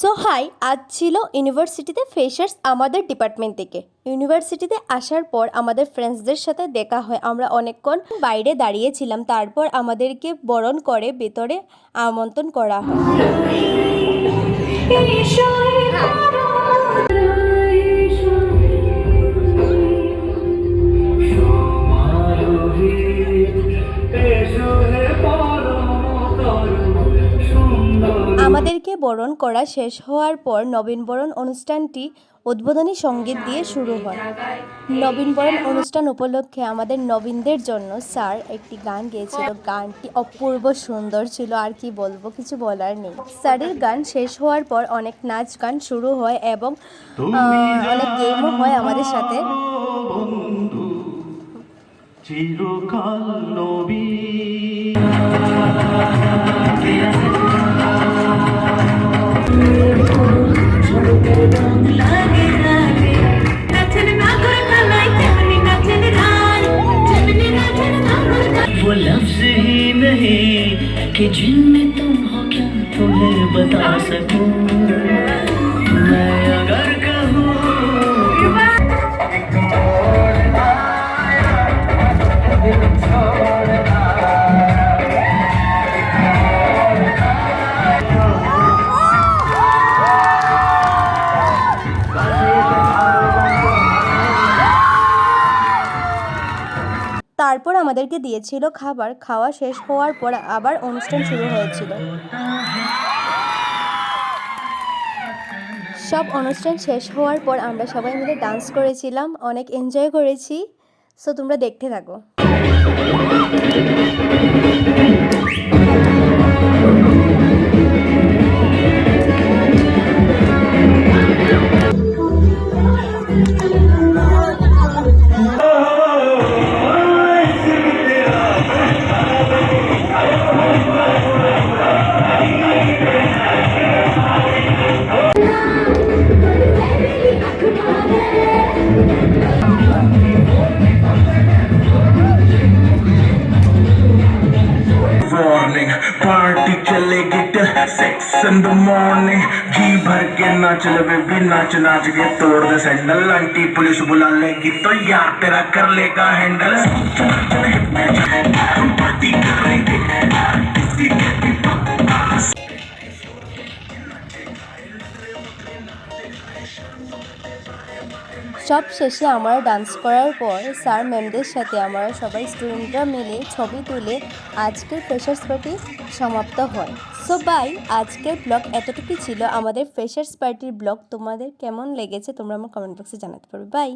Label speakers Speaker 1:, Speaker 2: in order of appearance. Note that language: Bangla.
Speaker 1: সো হাই আজ ছিল ইউনিভার্সিটিতে ফ্রেশার্স আমাদের ডিপার্টমেন্ট থেকে। ইউনিভার্সিটিতে আসার পর আমাদের ফ্রেন্ডসদের সাথে দেখা হয়। আমরা অনেকক্ষণ বাইরে দাঁড়িয়েছিলাম। তারপর আমাদেরকে বরণ করে, ভেতরে আমন্ত্রণ করা হয়। আমাদেরকে বরণ করা শেষ হওয়ার পর নবীনবরণ অনুষ্ঠানটি উদ্বোধনী সংগীত দিয়ে শুরু হয়। নবীনবরণ অনুষ্ঠান উপলক্ষে আমাদের নবীনদের জন্য স্যার একটি গান গেয়েছিল। গানটি অপূর্ব সুন্দর ছিল আর কি বলব কিছু বলার নেই। স্যারের গান শেষ হওয়ার পর অনেক নাচ গান শুরু হয় এবং অনেক গেমও হয় আমাদের সাথে।
Speaker 2: চিরকাল নবী।
Speaker 3: लफ्ज ही नहीं कि जिनमें तुम हो क्या तुम्हें बता सकूँ?
Speaker 1: তারপর আমাদেরকে দিয়েছিল খাবার। খাওয়া শেষ হওয়ার পর আবার অনুষ্ঠান শুরু হয়েছিল। সব অনুষ্ঠান শেষ হওয়ার পর আমরা সবাই মিলে ডান্স করেছিলাম, অনেক এনজয় করেছি। সো তোমরা দেখতে থাকো।
Speaker 4: पार्टी चलेगी till six in the morning जी भर के नाच लगे भी नाच नाच के तोड़ दे सैंडल आंटी पुलिस बुला लेगी तो यार तेरा कर लेगा हैंडल पार्टी करेंगे के भी
Speaker 1: সব শেষে আমার ডান্স করার পর স্যার ম্যামদের সাথে আমার সবাই স্টুডেন্টরা মিলে ছবি তুলে আজকের ফ্রেশার্স পার্টি সমাপ্ত হয়। সো বাই আজকের ব্লগ এতটুকুই ছিল। আমাদের ফ্রেশার্স পার্টির ব্লগ তোমাদের কেমন লেগেছে তোমরা আমার কমেন্ট বক্সে জানাতে পারবে। বাই